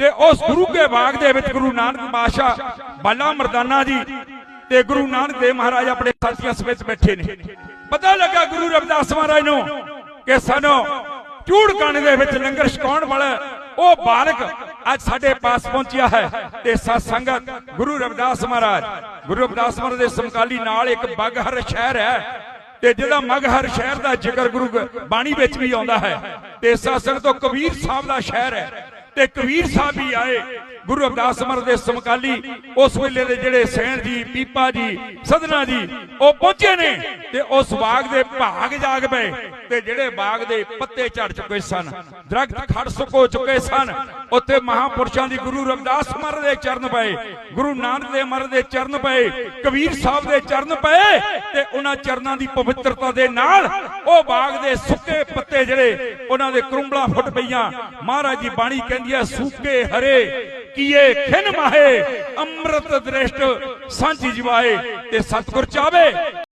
ਤੇ ਉਸ ਗੁਰੂ ਕੇ ਬਾਗ ਦੇ ਵਿੱਚ ਗੁਰੂ ਨਾਨਕ ਪਾਤਸ਼ਾਹ ਬਾਲਾ ਮਰਦਾਨਾ ਜੀ ਤੇ ਗੁਰੂ ਨਾਨਕ ਦੇਵ ਮਹਾਰਾਜ ਆਪਣੇ ਸਾਥੀਆਂ ਸਮੇਤ ਬੈਠੇ ਨੇ। ਪਤਾ ਲੱਗਾ ਗੁਰੂ ਰਵਿਦਾਸ ਮਹਾਰਾਜ ਨੂੰ ਕਿ ਸਾਨੂੰ ਚੂੜਕਾਣੇ ਦੇ ਵਿੱਚ ਲੰਗਰ ਛਕਾਉਣ ਵਾਲਾ ਉਹ ਬਾਲਕ ਅੱਜ ਸਾਡੇ ਪਾਸ ਪਹੁੰਚਿਆ ਹੈ ਤੇ ਸਤ ਸੰਗਤ ਗੁਰੂ ਰਵਿਦਾਸ ਮਹਾਰਾਜ, ਗੁਰੂ ਰਵਿਦਾਸ ਮਹਾਰਾਜ ਦੇ ਸਮਕਾਲੀ ਨਾਲ ਇੱਕ ਬਗਹਰ ਸ਼ਹਿਰ ਹੈ ਤੇ ਜਿਹਦਾ ਮਗਹਰ ਸ਼ਹਿਰ ਦਾ ਜ਼ਿਕਰ ਗੁਰੂ ਬਾਣੀ ਵਿੱਚ ਵੀ ਆਉਂਦਾ ਹੈ ਤੇ ਸਾਸਨ ਤੋਂ ਕਬੀਰ ਸਾਹਿਬ ਦਾ ਸ਼ਹਿਰ ਹੈ। ਤੇ ਕਬੀਰ ਸਾਹਿਬ ਵੀ ਆਏ। ਗੁਰੂ ਅਰਦਾਸ ਮਹਾਰਾਜ ਦੇ ਸਮਕਾਲੀ, ਉਸ ਵੇਲੇ ਦੇ ਜਿਹੜੇ ਸੈਣ ਜੀ ਪੀਪਾ ਜੀ, ਸਦਨਾ ਜੀ, ਉਹ ਪਹੁੰਚੇ ਨੇ ਤੇ ਉਸ ਬਾਗ ਦੇ ਭਾਗ ਜਾਗ ਪਏ ਤੇ ਜਿਹੜੇ ਬਾਗ ਦੇ ਪੱਤੇ ਝੜ ਚੁੱਕੇ ਸਨ, ਦਰਖਤ ਖੜ ਸੁੱਕੋ ਚੁੱਕੇ ਸਨ ਉੱਥੇ ਮਹਾਪੁਰਸ਼ਾਂ ਦੀ ਗੁਰੂ ਰਵਿਦਾਸ ਮਹਾਰਾਜ ਦੇ ਚਰਨ ਪਏ, ਗੁਰੂ ਨਾਨਕ ਦੇਵ ਮਹਾਰਾਜ ਦੇ ਚਰਨ ਪਏ, ਕਬੀਰ ਸਾਹਿਬ ਦੇ ਚਰਨ ਪਏ ਤੇ ਉਹਨਾਂ ਚਰਨਾਂ ਦੀ ਪਵਿੱਤਰਤਾ ਦੇ ਨਾਲ ਉਹ ਬਾਗ ਦੇ ਸੁੱਕੇ ਪੱਤੇ ਜਿਹੜੇ ਉਹਨਾਂ ਦੇ ਕਰੁੰਬਲਾ ਫੁੱਟ ਪਈਆਂ। ਮਹਾਰਾਜ ਦੀ ਬਾਣੀ ਕਹਿੰਦੀ ਹੈ ਸੂਕੇ ਹਰੇ, ਕੀਏ ਖਿਨ ਮਾਹੇ, ਅੰਮ੍ਰਿਤ ਦ੍ਰਿਸ਼ਟ ਸਾਂਝੀ ਜਵਾਏ ਤੇ ਸਤਿਗੁਰ ਚਾਵੇ।